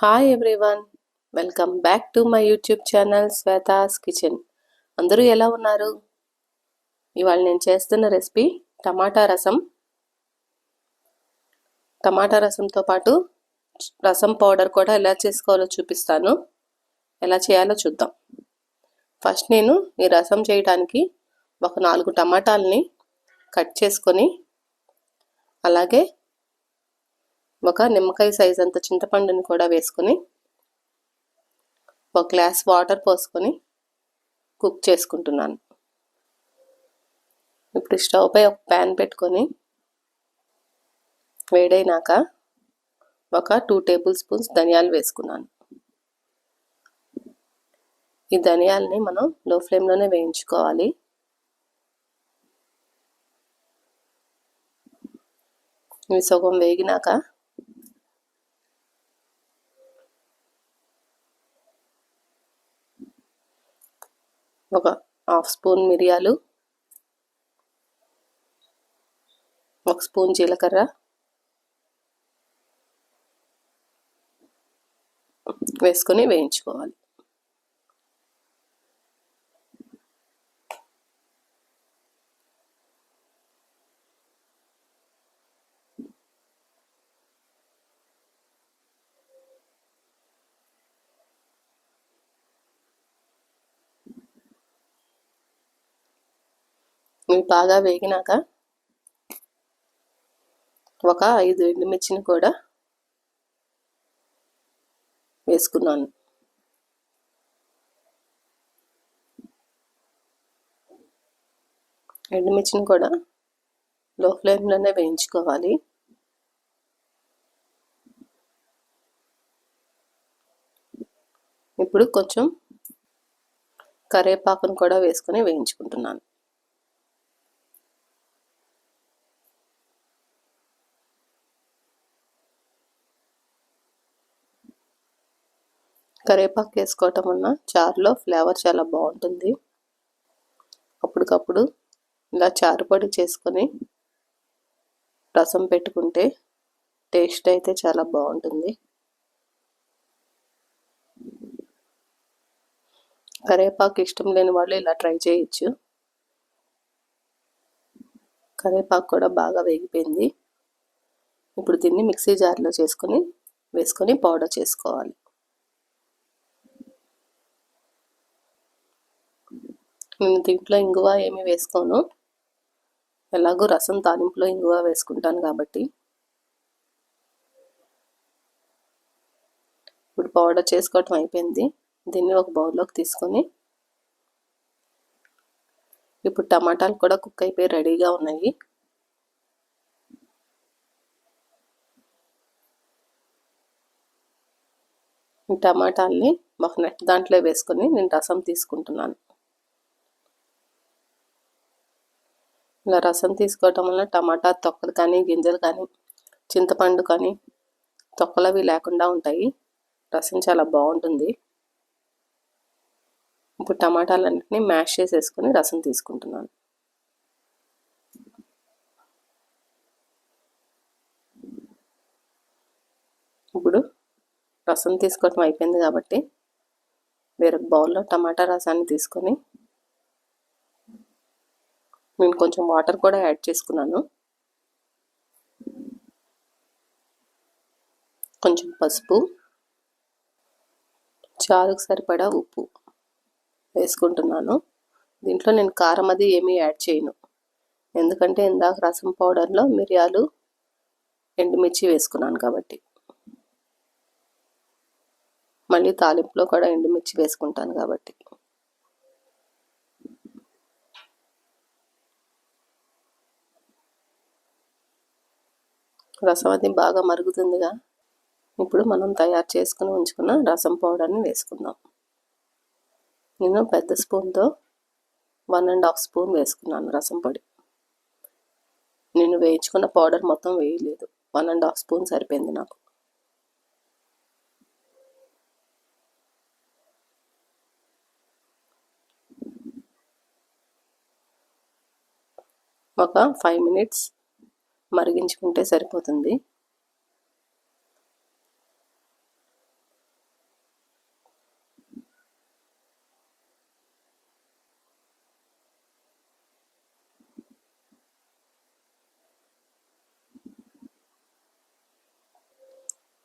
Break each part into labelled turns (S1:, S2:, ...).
S1: Hi everyone welcome back to my YouTube channel Shweta's kitchen అందరూ ఎలా ఉన్నారు? ఇవాళ నేను చేస్తున్న రెసిపీ టమాటా రసం. టమాటా రసంతో పాటు రసం పౌడర్ కూడా ఎలా చేసుకోవాలో చూపిస్తాను. ఎలా చేయాలో చూద్దాం. ఫస్ట్ నేను ఈ రసం చేయడానికి ఒక నాలుగు టమాటాలని కట్ చేసుకొని అలాగే ఒక నిమ్మకాయ సైజ్ అంత చింతపండుని కూడా వేసుకొని ఒక గ్లాస్ వాటర్ పోసుకొని కుక్ చేసుకుంటున్నాను. ఇప్పుడు స్టవ్ పై ఒక ప్యాన్ పెట్టుకొని వేడైనాక ఒక టూ టేబుల్ స్పూన్స్ ధనియాలు వేసుకున్నాను. ఈ ధనియాలని మనం లో ఫ్లేమ్లోనే వేయించుకోవాలి. ఇవి సగం వేగినాక ఒక హాఫ్ స్పూన్ మిరియాలు ఒక స్పూన్ జీలకర్ర వేసుకొని వేయించుకోవాలి. ఇవి బాగా వేగినాక ఒక ఐదు ఎండుమిర్చిని కూడా వేసుకున్నాను. ఎండుమిర్చిని కూడా లో ఫ్లేమ్లోనే వేయించుకోవాలి. ఇప్పుడు కొంచెం కరేపాకును కూడా వేసుకొని వేయించుకుంటున్నాను. కరివేపాకు వేసుకోవటం వల్ల చారులో ఫ్లేవర్ చాలా బాగుంటుంది. అప్పటికప్పుడు ఇలా చారు పొడి చేసుకొని రసం పెట్టుకుంటే టేస్ట్ అయితే చాలా బాగుంటుంది. కరివేపాకు ఇష్టం లేని వాళ్ళు ఇలా ట్రై చేయొచ్చు. కరివేపాకు కూడా బాగా వేగిపోయింది. ఇప్పుడు దీన్ని మిక్సీ జార్లో చేసుకొని వేసుకొని పౌడర్ చేసుకోవాలి. నేను దీంట్లో ఇంగువ ఏమి వేసుకోను. ఎలాగో రసం తాలింపులో ఇంగువ వేసుకుంటాను కాబట్టి. ఇప్పుడు పౌడర్ చేసుకోవటం అయిపోయింది. దీన్ని ఒక బౌల్లోకి తీసుకొని ఇప్పుడు టమాటాలు కూడా కుక్ అయిపోయి రెడీగా ఉన్నాయి. టమాటాలని ఒక నెట్ దాంట్లో వేసుకొని నేను రసం తీసుకుంటున్నాను. ఇలా రసం తీసుకోవటం వల్ల టమాటా తొక్కలు కానీ గింజలు కానీ చింతపండు కానీ తొక్కలు అవి లేకుండా ఉంటాయి. రసం చాలా బాగుంటుంది. ఇప్పుడు టమాటాలన్నింటినీ మ్యాష్ చేసేసుకొని రసం తీసుకుంటున్నాను. ఇప్పుడు రసం తీసుకోవటం అయిపోయింది కాబట్టి వేరొక బౌల్లో టమాటా రసాన్ని తీసుకొని నేను కొంచెం వాటర్ కూడా యాడ్ చేసుకున్నాను. కొంచెం పసుపు. చారుకు సరిపడా ఉప్పు వేసుకుంటున్నాను. దీంట్లో నేను కారం అది ఏమీ యాడ్ చేయను. ఎందుకంటే ఇందాక రసం పౌడర్లో మిరియాలు ఎండుమిర్చి వేసుకున్నాను కాబట్టి. మళ్ళీ తాలింపులో కూడా ఎండుమిర్చి వేసుకుంటాను కాబట్టి. రసం అది బాగా మరుగుతుందిగా. ఇప్పుడు మనం తయారు చేసుకుని ఉంచుకున్న రసం పౌడర్ని వేసుకుందాం. నేను పెద్ద స్పూన్తో వన్ అండ్ హాఫ్ స్పూన్ వేసుకున్నాను రసం పొడి. నేను వేయించుకున్న పౌడర్ మొత్తం వేయలేదు. వన్ అండ్ హాఫ్ స్పూన్ సరిపోయింది నాకు. ఒక ఫైవ్ మినిట్స్ మరిగించుకుంటే సరిపోతుంది.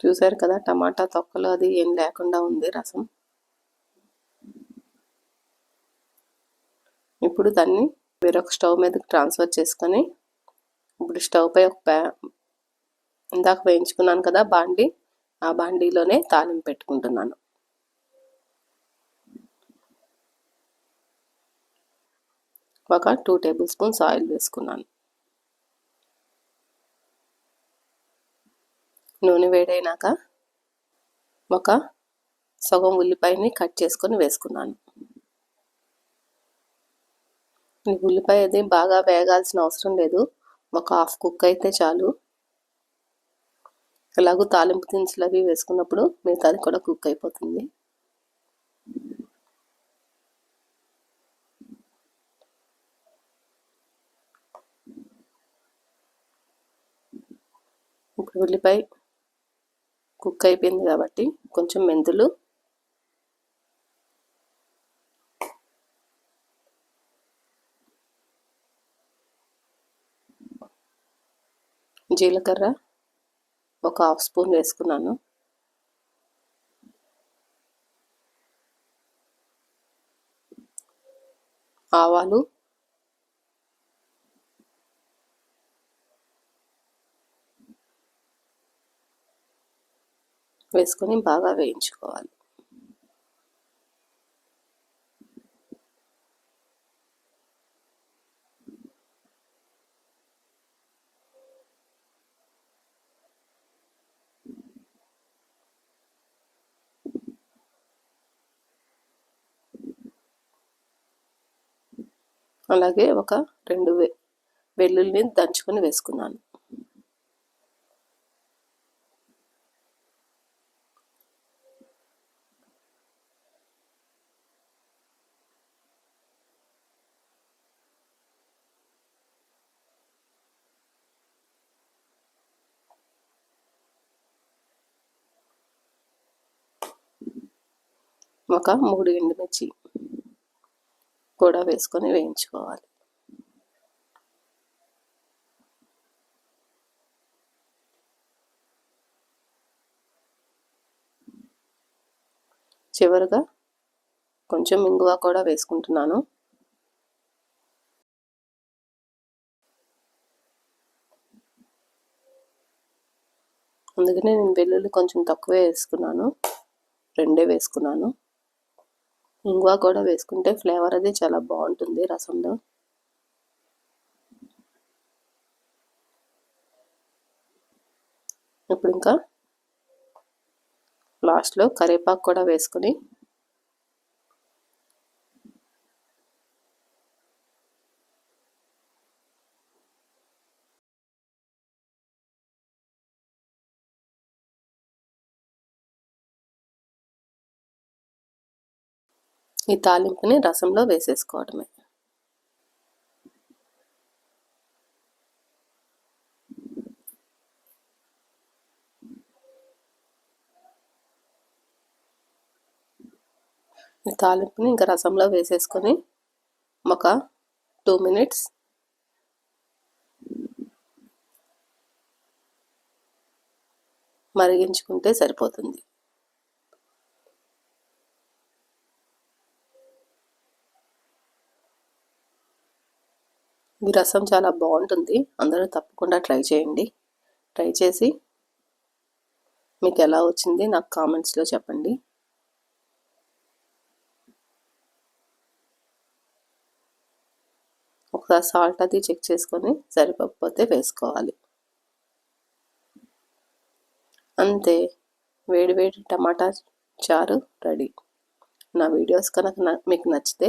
S1: చూసారు కదా టమాటా తొక్కలు అది ఏం లేకుండా ఉంది రసం. ఇప్పుడు దాన్ని వేరొక స్టవ్ మీదకి ట్రాన్స్ఫర్ చేసుకొని ఇప్పుడు స్టవ్ పై ఒక ప్యా ఇందాక వేయించుకున్నాను కదా బాండి ఆ బాండీలోనే తాలింపు పెట్టుకుంటున్నాను. ఒక టూ టేబుల్ స్పూన్స్ ఆయిల్ వేసుకున్నాను. నూనె వేడైనాక ఒక సగం ఉల్లిపాయని కట్ చేసుకొని వేసుకున్నాను. ఉల్లిపాయ అది బాగా వేగాల్సిన అవసరం లేదు. ఒక హాఫ్ కుక్ అయితే చాలు. ఎలాగో తాలింపు దినుసులు అవి వేసుకున్నప్పుడు మిగతాది కూడా కుక్ అయిపోతుంది. ఇప్పుడు ఉల్లిపాయ కుక్ అయిపోయింది కాబట్టి కొంచెం మెంతులు జీలకర్ర ఒక హాఫ్ స్పూన్ వేసుకున్నాను. ఆవాలు వేసుకొని బాగా వేయించుకోవాలి. అలాగే ఒక రెండు వె వెల్లుల్లిని దంచుకొని వేసుకున్నాను. ఒక మూడు ఎండుమిర్చి కూడా వేసుకొని వేయించుకోవాలి. చివరిగా కొంచెం ఇంగువ కూడా వేసుకుంటున్నాను. అందుకనే నేను వెల్లుల్లి కొంచెం తక్కువే వేసుకున్నాను. రెండే వేసుకున్నాను. ఇంగువ కూడా వేసుకుంటే ఫ్లేవర్ అది చాలా బాగుంటుంది రసంలో. ఇప్పుడు ఇంకా లాస్ట్లో కరివేపాకు కూడా వేసుకొని ఈ తాలింపుని రసంలో వేసేసుకోవడమే. ఈ తాలింపుని ఇంకా రసంలో వేసేసుకొని ఒక టూ మినిట్స్ మరిగించుకుంటే సరిపోతుంది. ఈ రసం చాలా బాగుంటుంది. అందరూ తప్పకుండా ట్రై చేయండి. ట్రై చేసి మీకు ఎలా వచ్చింది నాకు కామెంట్స్లో చెప్పండి. ఒకసారి సాల్ట్ అది చెక్ చేసుకొని సరిపోకపోతే వేసుకోవాలి. అంతే. వేడి వేడి టమాటా చారు రెడీ. నా వీడియోస్ కనుక మీకు నచ్చితే